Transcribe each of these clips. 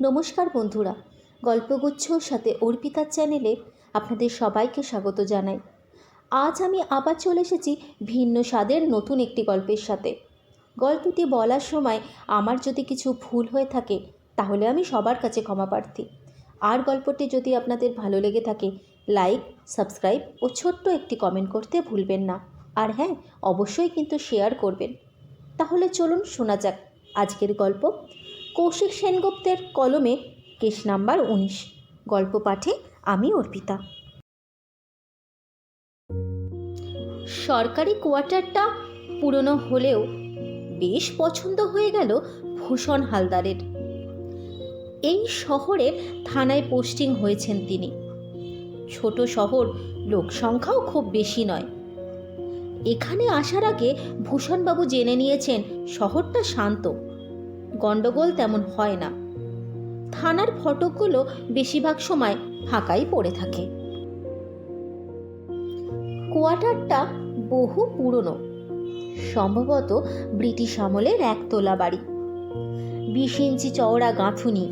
নমস্কার বন্ধুরা, গল্পগুচ্ছর সাথে অর্পিতার চ্যানেলে আপনাদের সবাইকে স্বাগত জানাই। আজ আমি আবার চলে এসেছি ভিন্ন স্বাদের নতুন একটি গল্পের সাথে। গল্পটি বলার সময় আমার যদি কিছু ভুল হয়ে থাকে, তাহলে আমি সবার কাছে ক্ষমা প্রার্থী। আর গল্পটি যদি আপনাদের ভালো লেগে থাকে, লাইক, সাবস্ক্রাইব ও ছোট্ট একটি কমেন্ট করতে ভুলবেন না। আর হ্যাঁ অবশ্যই কিন্তু শেয়ার করবেন। তাহলে চলুন শোনা যাক আজকের গল্প। কৌশিক সেনগুপ্তের কলমে কেস নাম্বার উনিশ। গল্প পাঠে আমি অর্পিতা। সরকারি কোয়ার্টারটা পুরনো হলেও বেশ পছন্দ হয়ে গেল ভূষণ হালদারের। এই শহরের থানায় পোস্টিং হয়েছেন তিনি। ছোট শহর লোকসংখ্যাও খুব বেশি নয়। এখানে আসার আগে ভূষণবাবু জেনে নিয়েছেন শহরটা শান্ত। গণ্ডগোল তেমন হয় না। থানার ফটকগুলো বেশিরভাগ সময় ফাঁকাই পড়ে থাকে। কোয়ার্টারটা বহু পুরনো। সম্ভবত ব্রিটিশ আমলের একতলা বাড়ি। বিশ ইঞ্চি চওড়া গাঁথুনি।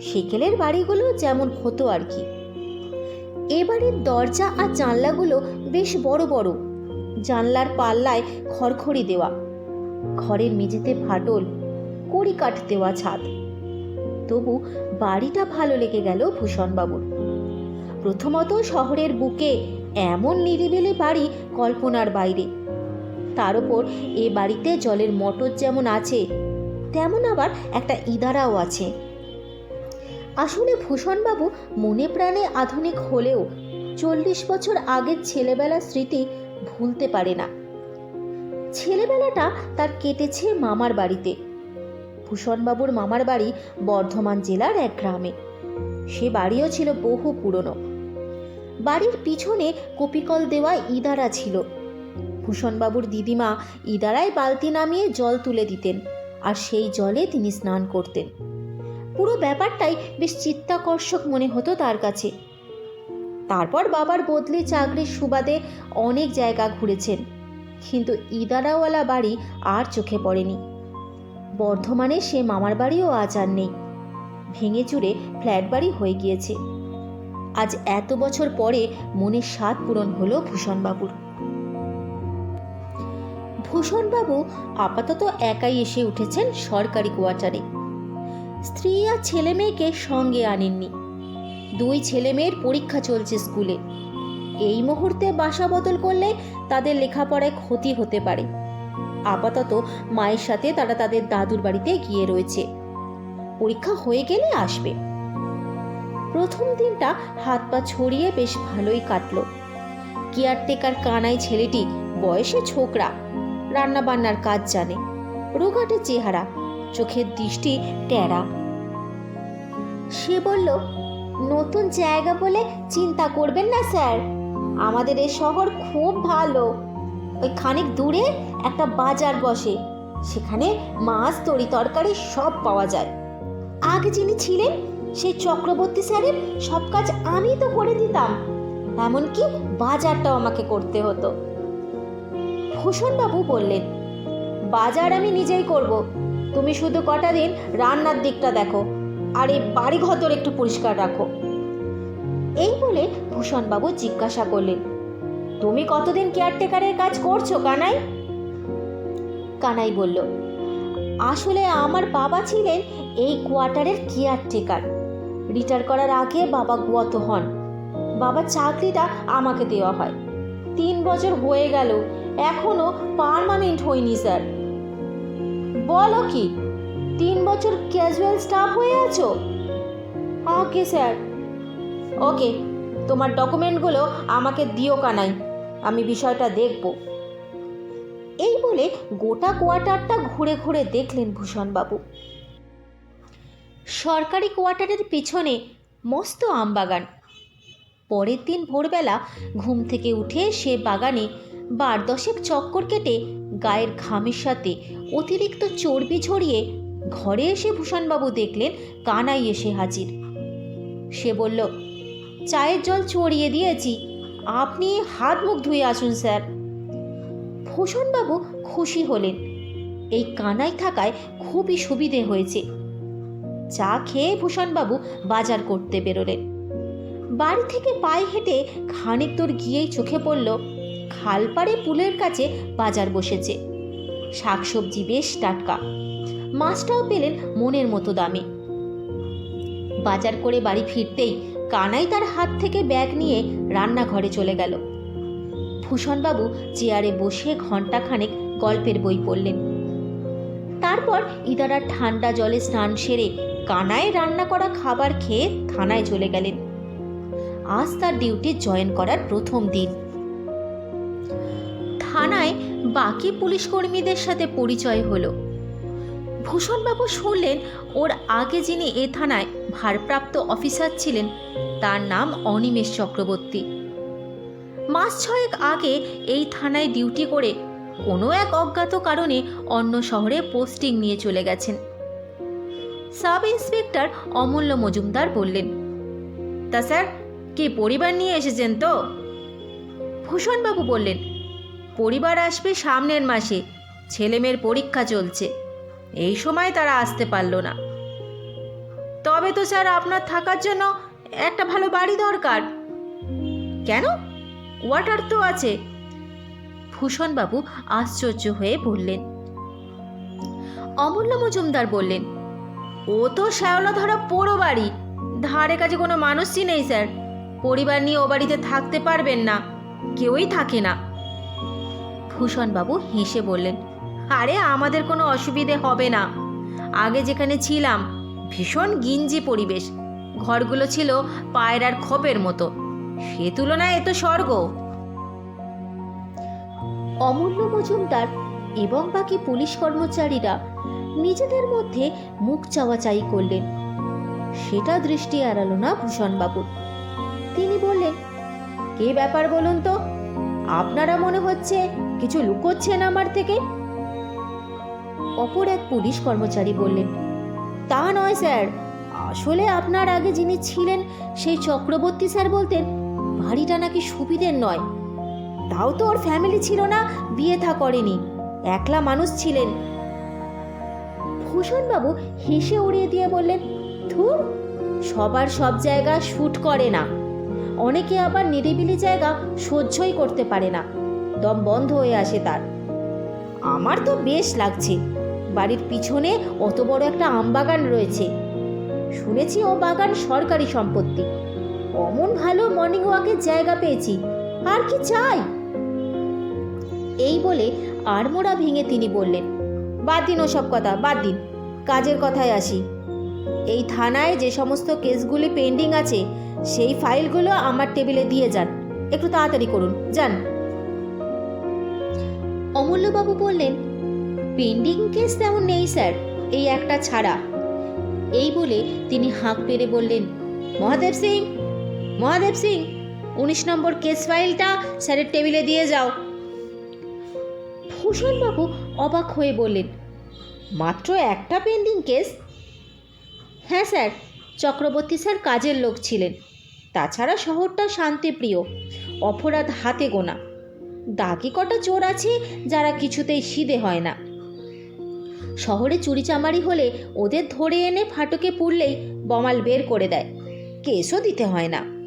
সেকেলের বাড়িগুলো যেমন হতো আর কি। এ বাড়ির দরজা আর জানলাগুলো বেশ বড় বড়। জানলার পাল্লায় খড়খড়ি দেওয়া। ঘরের মেঝেতে ফাটল। কড়ি কাঠ দেওয়া ছাদ। তবু বাড়িটা ভালো লেগে গেল ভূষণবাবুর। প্রথমত শহরের বুকে এমন নিরিবিলি বাড়ি কল্পনার বাইরে। তার ওপর এ বাড়িতে জলের মটর যেমন আছে, তেমন আবার একটা ইদারাও আছে। আসলে ভূষণবাবু মনে প্রাণে আধুনিক হলেও চল্লিশ বছর আগের ছেলেবেলার স্মৃতি ভুলতে পারে না। ছেলেবেলাটা তার কেটেছে মামার বাড়িতে। ভূষণবাবুর মামার বাড়ি বর্ধমান জেলার এক গ্রামে। সে বাড়িও ছিল বহু পুরনো। বাড়ির পিছনে কপিকল দেওয়া ইদারা ছিল। ভূষণবাবুর দিদিমা ইদারায় বালতি নামিয়ে জল তুলে দিতেন আর সেই জলে তিনি স্নান করতেন। পুরো ব্যাপারটাই বেশ চিত্তাকর্ষক মনে হতো তার কাছে। তারপর বাবার বদলি চাকরির সুবাদে অনেক জায়গা ঘুরেছেন। কিন্তু ইদারাওয়ালা বাড়ি আর চোখে পড়েনি। বর্ধমানে সে মামার বাড়িও আজ আর নেই। ভেঙে চুরে ফ্ল্যাট বাড়ি হয়ে গিয়েছে। আজ এত বছর পরে মনের স্বাদ পূরণ হলো ভূষণবাবুর। ভূষণবাবু আপাতত একাই এসে উঠেছেন সরকারি কোয়ার্টারে। স্ত্রী আর ছেলে মেয়েকে সঙ্গে আনেননি। দুই ছেলে মেয়ের পরীক্ষা চলছে স্কুলে। এই মুহূর্তে বাসা বদল করলে তাদের লেখাপড়ায় ক্ষতি হতে পারে। আপাতত মায়ের সাথে তারা তাদের দাদুর বাড়িতে গিয়ে রয়েছে। পরীক্ষা হয়ে গেলে আসবে। প্রথম দিনটা হাত পা ছড়িয়ে বেশ ভালোই কাটলো। কেয়ারটেকার কানাই ছেলেটি বয়সে ছোকরা রান্না বান্নার কাজ জানে, রোগাটে চেহারা, চোখের দৃষ্টি টেরা সে বলল, নতুন জায়গা বলে চিন্তা করবেন না, স্যার। আমাদের এই শহর খুব ভালো। ওই খানিক দূরে একটা বাজার বসে। সেখানে মাছ, তরি তরকারি সব পাওয়া যায়। আগে যিনি ছিলেন সেই চক্রবর্তী স্যারের সব কাজ আমি তো করে দিতাম। এমনকি বাজারটাও আমাকে করতে হতো। ভূষণবাবু বললেন, বাজার আমি নিজেই করব। তুমি শুধু কটা দিন রান্নার দিকটা দেখো, আর এই বাড়ি ঘর একটু পরিষ্কার রাখো। এই বলে ভূষণবাবু জিজ্ঞাসা করলেন তুমি কতদিন কেয়ারটেকারের কাজ করছ, কানাই? কানাই বলল, আসলে আমার বাবা ছিলেন এই কোয়ার্টারের কেয়ারটেকার। রিটায়ার করার আগে বাবা গত হন। বাবার চাকরিটা আমাকে দেওয়া হয়। তিন বছর হয়ে গেল, এখনও পারমানেন্ট হয়নি স্যার। বলো কি, তিন বছর ক্যাজুয়াল স্টাফ হয়ে আছো? ওকে, স্যার। ওকে, তোমার ডকুমেন্টগুলো আমাকে দিও, কানাই। আমি বিষয়টা দেখব। এই বলে গোটা কোয়ার্টারটা ঘুরে ঘুরে দেখলেন ভূষণবাবু। সরকারি কোয়ার্টারের পিছনে মস্ত আমবাগান। পরের দিন ভোরবেলা ঘুম থেকে উঠে সে বাগানে বার দশেক চক্কর কেটে গায়ের ঘামের সাথে অতিরিক্ত চর্বি ছড়িয়ে ঘরে এসে ভূষণবাবু দেখলেন কানাই এসে হাজির। সে বলল, চায়ের জল চড়িয়ে দিয়েছি। আপনি হাত মুখ ধুয়ে আসুন, স্যার। ভূষণবাবু খুশি হলেন। এই কানাই থাকায় খুবই সুবিধে হয়েছে। চা খেয়ে ভূষণবাবু বাজার করতে বেরোলেন। বাড়ি থেকে পায়ে হেঁটে খানিক দূর গিয়েই চোখে পড়ল, খালপাড়ে পুলের কাছে বাজার বসেছে। শাকসবজি বেশ টাটকা। মাছটাও পেলেন মনের মতো দামে। বাজার করে বাড়ি ফিরতেই কানাই তার হাত থেকে ব্যাগ নিয়ে রান্নাঘরে চলে গেল। ভূষণবাবু চেয়ারে বসে ঘণ্টাখানেক গল্পের বই পড়লেন। তারপর ইদারার ঠান্ডা জলে স্নান সেরে কানায় রান্না করা খাবার খেয়ে থানায় চলে গেলেন। আজ তার ডিউটি জয়েন করার প্রথম দিন। থানায় বাকি পুলিশ কর্মীদের সাথে পরিচয় হলো। ভূষণবাবু শুনলেন, ওর আগে যিনি এ থানায় ভারপ্রাপ্ত অফিসার ছিলেন, তার নাম অনিমেষ চক্রবর্তী। মাস ছয়েক আগে এই থানায় ডিউটি করে কোনো এক অজ্ঞাত কারণে অন্য শহরে পোস্টিং নিয়ে চলে গেছেন। সাব ইন্সপেক্টর অমূল্য মজুমদার বললেন, তা স্যার, কে পরিবার নিয়ে এসেছেন তো? ভূষণবাবু বললেন, পরিবার আসবে সামনের মাসে, ছেলেমেয়ের পরীক্ষা চলছে। এই সময় তারা আসতে পারল না। তবে তো স্যার আপনার থাকার জন্য একটা ভালো বাড়ি দরকার। কেন? ওয়াটার তো আছে। ভূষণবাবু আশ্চর্য হয়ে বললেন। অমূল্য মজুমদার বললেন, ও তো শ্যাওলা ধরা পোড়ো বাড়ি। ধারে কাছে কোনো মানুষই নেই, স্যার। পরিবার নিয়ে ও বাড়িতে থাকতে পারবেন না। কেউই থাকে না। ভূষণবাবু হেসে বললেন আরে আমাদের কোনো অসুবিধে হবে না। আগে যেখানে ছিলাম, ভীষণ গিঞ্জি পরিবেশ। ঘরগুলো ছিল পায়রার খোপের মতো। সে তুলনায় এ তো স্বর্গ। অমূল্য মজুমদার এবং বাকি পুলিশ কর্মচারীরা নিজেদের মধ্যে মুখ চাওয়াচাই করলেন। সেটা দৃষ্টি এড়ালো না ভূষণবাবুর তিনি বললেন, কে ব্যাপার বলুন তো? আপনারা মনে হচ্ছে কিছু লুকোচ্ছেন আমার থেকে? অপর এক পুলিশ কর্মচারী বললেন, তা নয় স্যার, আসলে আপনার আগে যিনি ছিলেন সেই চক্রবর্তী স্যার বলতেন, বাড়িটা নাকি সুবিধের নয়। তাও তো ওর ফ্যামিলি ছিল না, বিয়ে থা করেনি, একলা মানুষ ছিলেন। ভূষণবাবু হেসে উড়িয়ে দিয়ে বললেন, ধুর, সবার সব জায়গা শ্যুট করে না। অনেকে আবার নিরিবিলি জায়গা সহ্যই করতে পারে না, দম বন্ধ হয়ে আসে তার। আমার তো বেশ লাগছে বাড়ির পিছনে অত বড় একটা আম বাগান রয়েছে। শুনেছি ও বাগান সরকারি সম্পত্তি। অমন ভালো মর্নিং ওয়াকের জায়গা পেয়েছি। আর কি চাই? এই বলে আড়মোড়া ভেঙে তিনি বললেন, বাদ দিন ওসব কথা, বাদ দিন। কাজের কথায় আসি। এই থানায় যে সমস্ত কেসগুলি পেন্ডিং আছে, সেই ফাইলগুলো আমার টেবিলে দিয়ে যান। একটু তাড়াতাড়ি করুন, যান। অমূল্যবাবু বললেন পেন্ডিং কেস তেমন নেই, স্যার। এই একটা ছাড়া। এই বলে তিনি হাঁক পেরে বললেন, মহাদেব সিং মহাদেব সিং, উনিশ নম্বর কেস ফাইলটা স্যারের টেবিলে দিয়ে যাও। ভূষণবাবু অবাক হয়ে বললেন, মাত্র একটা পেন্ডিং কেস হ্যাঁ স্যার, চক্রবর্তী স্যার কাজের লোক ছিলেন। তাছাড়া শহরটা শান্তিপ্রিয়, অপরাধ হাতে গোনা। দাগি কটা চোর আছে যারা কিছুতেই সিদে হয় না। শহরে চুরিচামারি হলে ওদের ধরে এনে ফাটকে পুড়লেই বমাল বের করে দেয়। কেসও দিতে হয় না।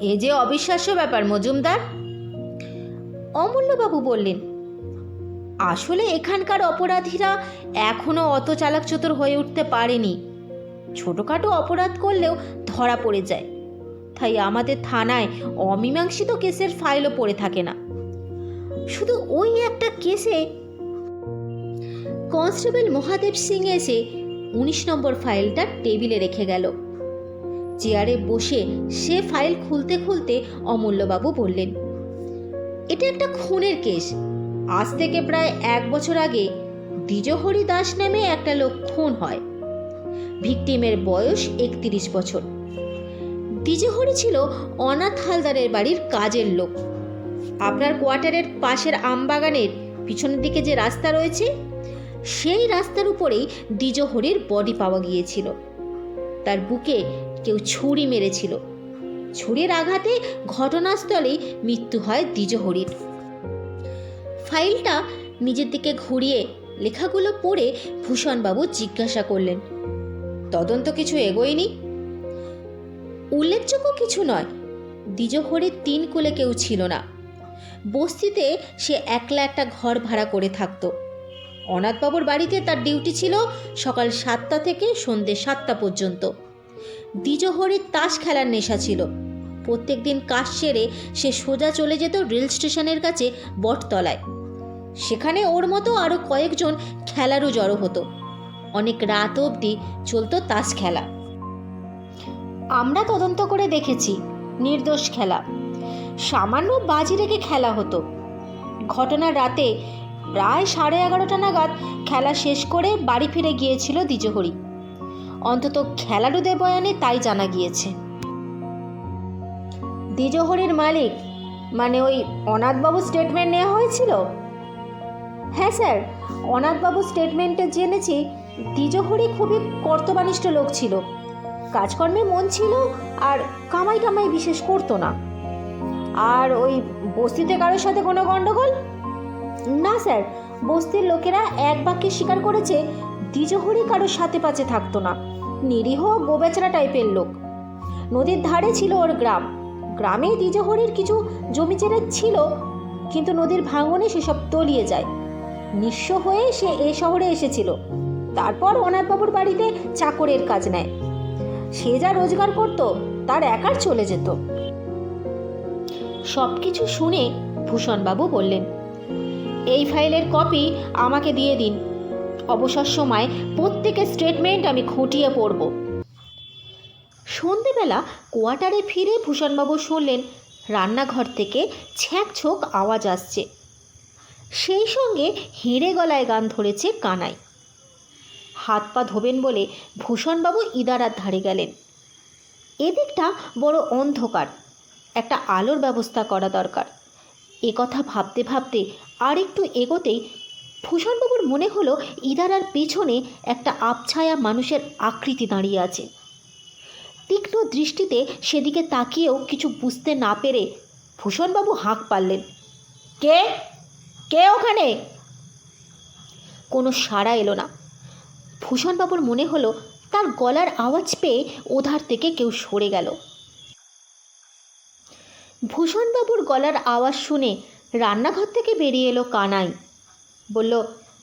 এ যে অবিশ্বাস্য ব্যাপার, মজুমদার। অমূল্যবাবু বললেন, আসলে এখানকার অপরাধীরা এখনও অত চালাক চতুর হয়ে উঠতে পারেনি। ছোটোখাটো অপরাধ করলেও ধরা পড়ে যায়। তাই আমাদের থানায় অমীমাংসিত কেসের ফাইলও পড়ে থাকে না। শুধু ওই একটা কেসে কনস্টেবল মহাদেব সিং এসে উনিশ নম্বর ফাইলটা টেবিলে রেখে গেল। চেয়ারে বসে সে ফাইল খুলতে খুলতে অমূল্যবাবু বললেন, এটা একটা খুনের কেস। আজ থেকে প্রায় এক বছর আগে দ্বিজহরি দাস নামে একটা লোক খুন হয়। ভিকটিমের বয়স একত্রিশ বছর। দ্বিজহরি ছিল অনাথ হালদারের বাড়ির কাজের লোক। আপনার কোয়ার্টারের পাশের আমবাগানের পিছনের দিকে যে রাস্তা রয়েছে সেই রাস্তার উপরেই দ্বিজহরির বডি পাওয়া গিয়েছিল। তার বুকে কেউ ছুরি মেরেছিল। ছুরির আঘাতে ঘটনাস্থলেই মৃত্যু হয় দ্বিজহরির। ফাইলটা নিজের দিকে ঘুরিয়ে লেখাগুলো পড়ে ভূষণবাবু জিজ্ঞাসা করলেন, তদন্ত কিছু এগোয়নি? উল্লেখযোগ্য কিছু নয়। দ্বিজহরের তিন কোলে কেউ ছিল না। বস্তিতে সে একলা একটা ঘর ভাড়া করে থাকতো। অনাথবাবুর বাড়িতে তার ডিউটি ছিল সকাল সাতটা থেকে সন্ধ্যে সাতটা পর্যন্ত। দ্বিজহরের তাস খেলার নেশা ছিল। প্রত্যেক দিন কাজ সেরে সে সোজা চলে যেত রেল স্টেশনের কাছে বটতলায়। সেখানে ওর মতো আরও কয়েকজন খেলারও জড়ো হতো। অনেক রাত অবধি চলতো তাস খেলা। আমরা তদন্ত করে দেখেছি, নির্দোষ খেলা। সামান্য বাজি রেখে খেলা হতো। ঘটনার রাতে প্রায় সাড়ে এগারোটা নাগাদ খেলা শেষ করে বাড়ি ফিরে গিয়েছিল দ্বিজহরি। অন্তত খেলারুদের বয়ানে তাই জানা গিয়েছে। দ্বিজহরির মালিক মানে ওই অনাথবাবু স্টেটমেন্ট নেওয়া হয়েছিল? হ্যাঁ স্যার অনাথবাবু স্টেটমেন্টে জেনেছি। দ্বিজহরি খুবই কর্তবানিষ্ঠ লোক ছিল। কাজকর্মে মন ছিল আর কামাই টামাই বিশেষ করতো না। আর ওই বস্তিতে কারোর সাথে কোনো গণ্ডগোল না স্যার, বস্তির লোকেরা এক বাক্যে স্বীকার করেছে, দ্বিজহরি কারোর সাথে পাচে থাকতো না। নিরীহ গোবেচারা টাইপের লোক। নদীর ধারে ছিল ওর গ্রাম। গ্রামে দ্বিজহরির কিছু জমি জেরে ছিল, কিন্তু নদীর ভাঙনে সেসব তলিয়ে যায়। নিঃস্ব হয়ে সে এ শহরে এসেছিল। তারপর অনাথবাবুর বাড়িতে চাকরের কাজ নেয়। সে যা রোজগার করত, তার একার চলে যেত। সব কিছু শুনে ভূষণবাবু বললেন এই ফাইলের কপি আমাকে দিয়ে দিন। অবসর সময় প্রত্যেকের স্টেটমেন্ট আমি খুঁটিয়ে পড়ব। সন্ধেবেলা কোয়ার্টারে ফিরে ভূষণবাবু শুনলেন, রান্নাঘর থেকে ছ্যাঁক আওয়াজ আসছে। সেই সঙ্গে হেঁড়ে গলায় গান ধরেছে কানাই। হাত পা ধোবেন বলে ভূষণবাবু ইদারার ধারে গেলেন। এদিকটা বড় অন্ধকার, একটা আলোর ব্যবস্থা করা দরকার। কথা ভাবতে ভাবতে আর একটু এগোতেই ভূষণবাবুর মনে হলো ইদারার পেছনে একটা আবছায়া মানুষের আকৃতি দাঁড়িয়ে আছে। তীক্ষ্ণ দৃষ্টিতে সেদিকে তাকিয়েও কিছু বুঝতে না পেরে ভূষণবাবু হাঁক পারলেন, কে? কে ওখানে? কোনো সাড়া এলো না। ভূষণবাবুর মনে হলো তার গলার আওয়াজ পেয়ে ওধার থেকে কেউ সরে গেল। ভূষণবাবুর গলার আওয়াজ শুনে রান্নাঘর থেকে বেরিয়ে এলো কানাই। বলল,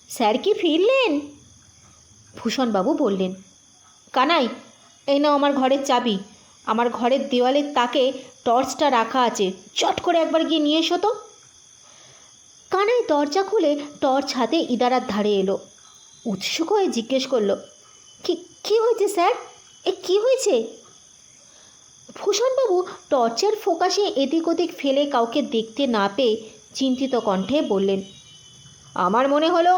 স্যার কি ফিরলেন? ভূষণবাবু বললেন, কানাই, এই নাও আমার ঘরের চাবি। আমার ঘরের দেওয়ালের তাকে টর্চটা রাখা আছে। চট করে একবার গিয়ে নিয়ে এসো তো। কানাই দরজা খুলে টর্চ হাতে ইদারার ধারে এলো। উৎসুক হয়ে জিজ্ঞেস করল, কি, কী হয়েছে স্যার? এ কী হয়েছে? ভূষণবাবু টর্চের ফোকাসে এদিক ওদিক ফেলে কাউকে দেখতে না পেয়ে চিন্তিত কণ্ঠে বললেন, আমার মনে হলো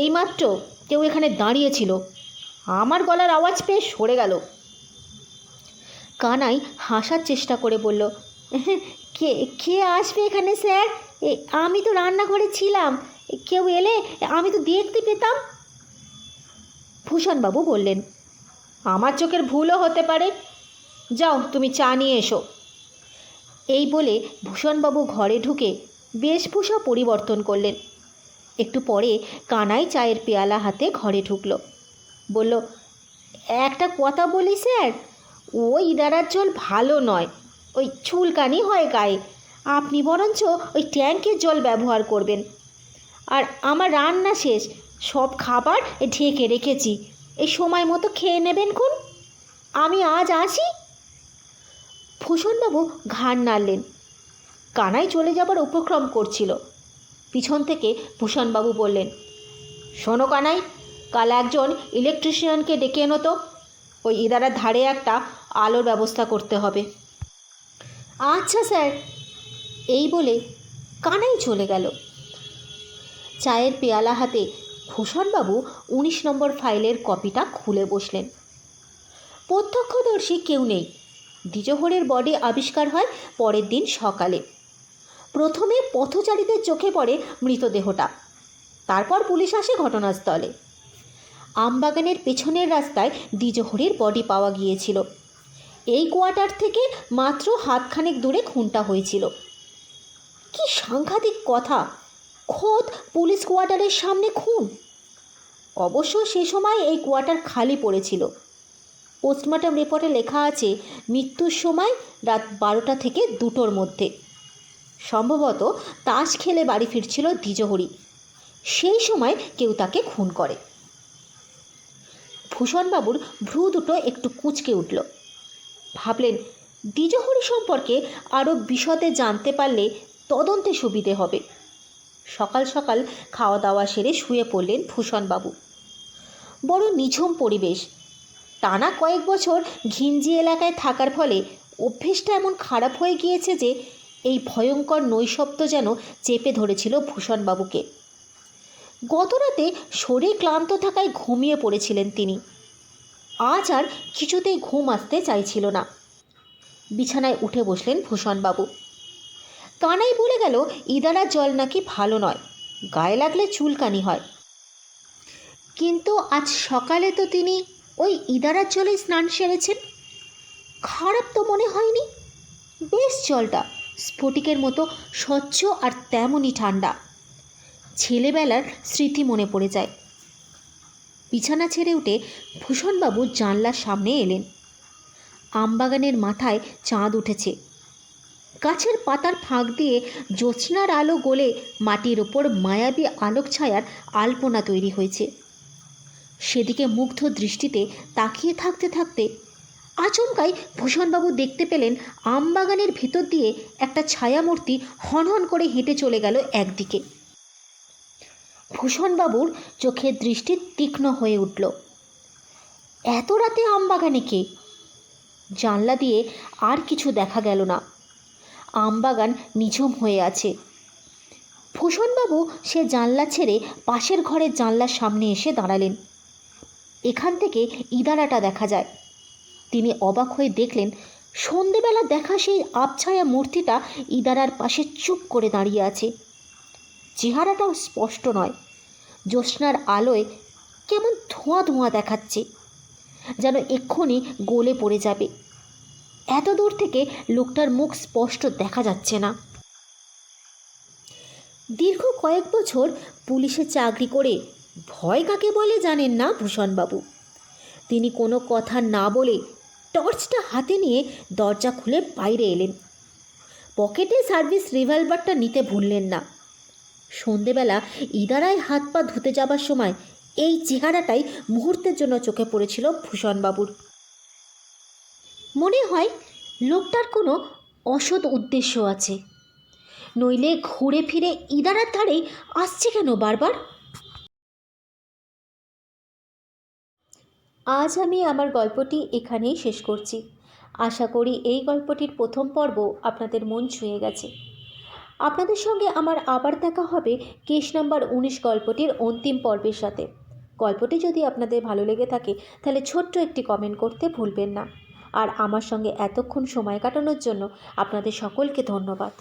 এইমাত্র কেউ এখানে দাঁড়িয়েছিল। আমার গলার আওয়াজ পেয়ে সরে গেল। কানাই হাসার চেষ্টা করে বলল কে কে আসবে এখানে স্যার? আমি তো রান্নাঘরে ছিলাম। কেউ এলে আমি তো দেখতে পেতাম। ভূষণবাবু বললেন, আমার চোখের ভুলও হতে পারে। যাও, তুমি চা নিয়ে এসো। এই বলে ভূষণবাবু ঘরে ঢুকে বেশভূষা পরিবর্তন করলেন। একটু পরে কানাই চায়ের পেয়ালা হাতে ঘরে ঢুকল। বলল, একটা কথা বলি স্যার, ওই ইদারার জল ভালো নয়, ওই চুলকানি হয় গায়ে। আপনি বরঞ্চ ওই ট্যাঙ্কের জল ব্যবহার করবেন। আর আমার রান্না শেষ, সব খাবার ঢেকে রেখেছি, এই সময় মতো খেয়ে নেবেন কোন আমি আজ আসি ভূষণবাবু ঘাড় নাড়লেন। কানাই চলে যাবার উপক্রম করছিল। পিছন থেকে ভূষণবাবু বললেন শোনো কানাই কাল একজন ইলেকট্রিশিয়ানকে ডেকে এনো তো। ওই ইদারার ধারে একটা আলোর ব্যবস্থা করতে হবে। আচ্ছা স্যার। এই বলে কানাই চলে গেল। চায়ের পেয়ালা হাতে ভূষণবাবু উনিশ নম্বর ফাইলের কপিটা খুলে বসলেন। প্রত্যক্ষদর্শী কেউ নেই। দ্বিজহরের বডি আবিষ্কার হয় পরের দিন সকালে। প্রথমে পথচারীদের চোখে পড়ে মৃতদেহটা। তারপর পুলিশ আসে ঘটনাস্থলে। আমবাগানের পেছনের রাস্তায় দ্বিজহরের বডি পাওয়া গিয়েছিল। এই কোয়ার্টার থেকে মাত্র হাতখানেক দূরে খুনটা হয়েছিল। কি সাংঘাতিক কথা! খোদ পুলিশ কোয়ার্টারের সামনে খুন! অবশ্য সে সময় এই কোয়ার্টার খালি পড়েছিল। পোস্টমর্টম রিপোর্টে লেখা আছে, মৃত্যুর সময় রাত বারোটা থেকে দুটোর মধ্যে। সম্ভবত তাস খেলে বাড়ি ফিরছিল দ্বিজহরি। সেই সময় কেউ তাকে খুন করে। ভূষণবাবুর ভ্রু দুটো একটু কুঁচকে উঠল। ভাবলেন, দ্বিজহরি সম্পর্কে আরও বিশদে জানতে পারলে তদন্তে সুবিধে হবে। সকাল সকাল খাওয়া দাওয়া সেরে শুয়ে পড়লেন ভূষণবাবু। বড় নিঝুম পরিবেশ। টানা কয়েক বছর ঘিঞ্জি এলাকায় থাকার ফলে অভ্যেসটা এমন খারাপ হয়ে গিয়েছে যে এই ভয়ঙ্কর নৈশব্দ যেন চেপে ধরেছিল ভূষণবাবুকে। গতরাতে শরীর ক্লান্ত থাকায় ঘুমিয়ে পড়েছিলেন তিনি। আজ আর কিছুতেই ঘুম আসতে চাইছিল না। বিছানায় উঠে বসলেন ভূষণবাবু। কানাই বলে গেল ইদারার জল নাকি ভালো নয়, গায়ে লাগলে চুলকানি হয়। কিন্তু আজ সকালে তো তিনি ওই ইদারার জলে স্নান সেরেছেন? খারাপ তো মনে হয়নি? বেশ জলটা, স্ফটিকের মতো স্বচ্ছ আর তেমনই ঠান্ডা। ছেলেবেলার স্মৃতি মনে পড়ে যায়। বিছানা ছেড়ে উঠে ভূষণবাবু জানলার সামনে এলেন। আমবাগানের মাথায় চাঁদ উঠেছে। গাছের পাতার ফাঁক দিয়ে জ্যোৎস্নার আলো গলে মাটির ওপর মায়াবী আলোক ছায়ার আলপনা তৈরি হয়েছে। সেদিকে মুগ্ধ দৃষ্টিতে তাকিয়ে থাকতে থাকতে আচমকাই ভূষণবাবু দেখতে পেলেন আমবাগানের ভেতর দিয়ে একটা ছায়ামূর্তি হনহন করে হেঁটে চলে গেল একদিকে। ভূষণবাবুর চোখের দৃষ্টি তীক্ষ্ণ হয়ে উঠল। এত রাতে আমবাগানে কে? জানলা দিয়ে আর কিছু দেখা গেল না। আমবাগান নিঝুম হয়ে আছে। ভূষণবাবু সে জানলা ছেড়ে পাশের ঘরের জানলার সামনে এসে দাঁড়ালেন। এখান থেকে ইদারাটা দেখা যায়। তিনি অবাক হয়ে দেখলেন, সন্ধেবেলা দেখা সেই আবছায়া মূর্তিটা ইদারার পাশে চুপ করে দাঁড়িয়ে আছে। চেহারাটাও স্পষ্ট নয়। জ্যোৎস্নার আলোয় কেমন ধোঁয়া ধোঁয়া দেখাচ্ছে, যেন এক্ষুনি গোলে পড়ে যাবে। এত দূর থেকে লোকটার মুখ স্পষ্ট দেখা যাচ্ছে না। দীর্ঘ কয়েক বছর পুলিশে চাকরি করে ভয় কাকে বলে জানেন না ভূষণবাবু? তিনি কোনো কথা না বলে টর্চটা হাতে নিয়ে দরজা খুলে বাইরে এলেন। পকেটে সার্ভিস রিভলভারটা নিতে ভুললেন না। সন্ধেবেলা ইদারায় হাত পা ধুতে যাবার সময় এই চেহারাটাই মুহূর্তের জন্য চোখে পড়েছিল ভূষণবাবুর। মনে হয় লোকটার কোনো অসৎ উদ্দেশ্য আছে। নইলে ঘুরে ফিরে ইদারার ধারেই আসছে কেন বারবার? আজ আমি আমার গল্পটি এখানেই শেষ করছি। আশা করি এই গল্পটির প্রথম পর্ব আপনাদের মন ছুঁয়ে গেছে। আপনাদের সঙ্গে আমার আবার দেখা হবে কেস নাম্বার উনিশ গল্পটির অন্তিম পর্বের সাথে। গল্পটি যদি আপনাদের ভালো লেগে থাকে, তাহলে ছোট্ট একটি কমেন্ট করতে ভুলবেন না। আর আমার সঙ্গে এতক্ষণ সময় কাটানোর জন্য আপনাদের সকলকে ধন্যবাদ।